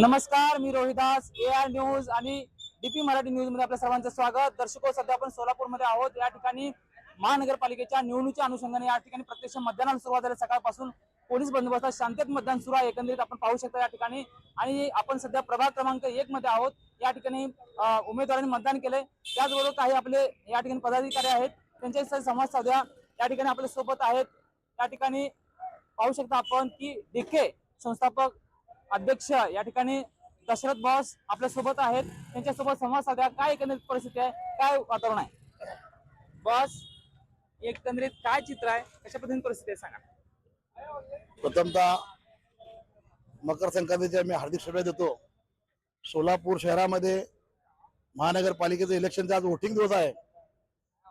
नमस्कार मी Rohidas A R news आणि डीपी मराठी न्यूजमध्ये आपल्या सर्वांचं स्वागत. दर्शको सध्या आपण सोलापूरमध्ये आहोत. या ठिकाणी महानगरपालिकेच्या निवडणुकीच्या अनुषंगाने या ठिकाणी प्रत्यक्ष मतदानाला सुरुवात झाली. सकाळपासून पोलीस बंदोबस्तात शांततेत मतदान सुरू आहे. एकंदरीत आपण पाहू शकता या ठिकाणी. आणि आपण सध्या प्रभाग क्रमांक एक मध्ये आहोत. या ठिकाणी उमेदवारांनी मतदान केलंय. त्याचबरोबर काही आपले या ठिकाणी पदाधिकारी आहेत. त्यांच्याशी संवाद साधूया. या ठिकाणी आपल्यासोबत आहेत. त्या ठिकाणी पाहू शकता आपण की डीके संस्थापक अध्यक्ष या ठिकाणी दशरथ बॉस आपल्यासोबत आहेत. त्यांच्यासोबत संवाद साध्या काय एकंदरीत परिस्थिती आहे? काय वातावरण आहे? बॉस एकंदरीत काय चित्र आहे? कशा पद्धतीने परिस्थिती आहे सांगा. प्रथमतः मकर संक्रांतीच्या मी हार्दिक शुभेच्छा देतो. सोलापूर शहरामध्ये महानगरपालिकेचं इलेक्शनचा आज वोटिंग दिवस आहे.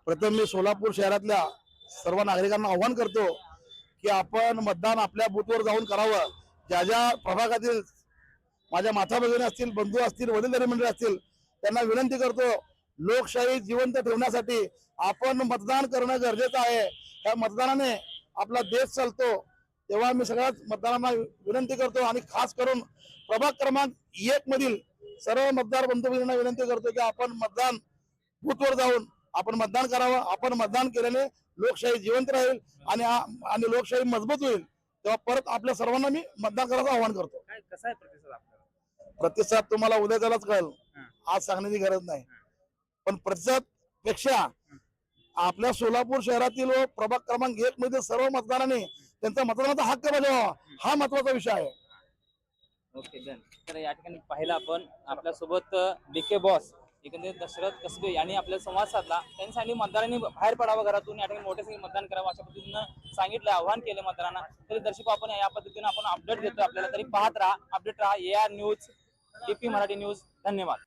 प्रथम मी सोलापूर शहरातल्या सर्व नागरिकांना आव्हान करतो की आपण मतदान आपल्या बूथवर जाऊन करावं. ज्या ज्या प्रभागातील माझ्या माता भगिनी असतील बंधू असतील वडीलधारी मंडळी असतील त्यांना विनंती करतो लोकशाही जिवंत ठेवण्यासाठी आपण मतदान करणं गरजेचं आहे. या मतदानाने आपला देश चालतो. तेव्हा मी सगळ्याच मतदारांना विनंती करतो आणि खास करून प्रभाग क्रमांक एक मधील सर्व मतदार बंधू भगिनींना विनंती करतो की आपण मतदान बूथवर जाऊन आपण मतदान करावं. आपण मतदान केल्याने लोकशाही जिवंत राहील आणि आणि लोकशाही मजबूत होईल. तेव्हा परत आपल्या सर्वांना मी मतदान करायचं आवाहन करतो. काय कसा आहे प्रतिसाद आपल्याला? प्रतिसाद तुम्हाला उद्या त्यालाच कळेल. आज सांगण्याची गरज नाही. पण प्रतिसादपेक्षा आपल्या सोलापूर शहरातील व प्रभाग क्रमांक एक मध्ये सर्व मतदारांनी त्यांचा मतदानाचा हक्क बजावावा हा महत्त्वाचा विषय आहे. Okay done. तर या ठिकाणी पाहिलं आपण. आपल्यासोबत डीके बॉस एकंदरीत दशरथ कसबे यांनी आपला संवाद साधला. त्यांनी सांगितले मतदारांनी बाहेर पडावं घरातून या ठिकाणी मोठ्या संख्येने मतदान करावं अशा पद्धतीनं सांगितलं आव्हान केलं मतदारांना. तरी दर्शक आपण या पद्धतीने आपण अपडेट देतो आपल्याला. तरी पाहत राहा अपडेट राहा. A R news DP Marathi news धन्यवाद.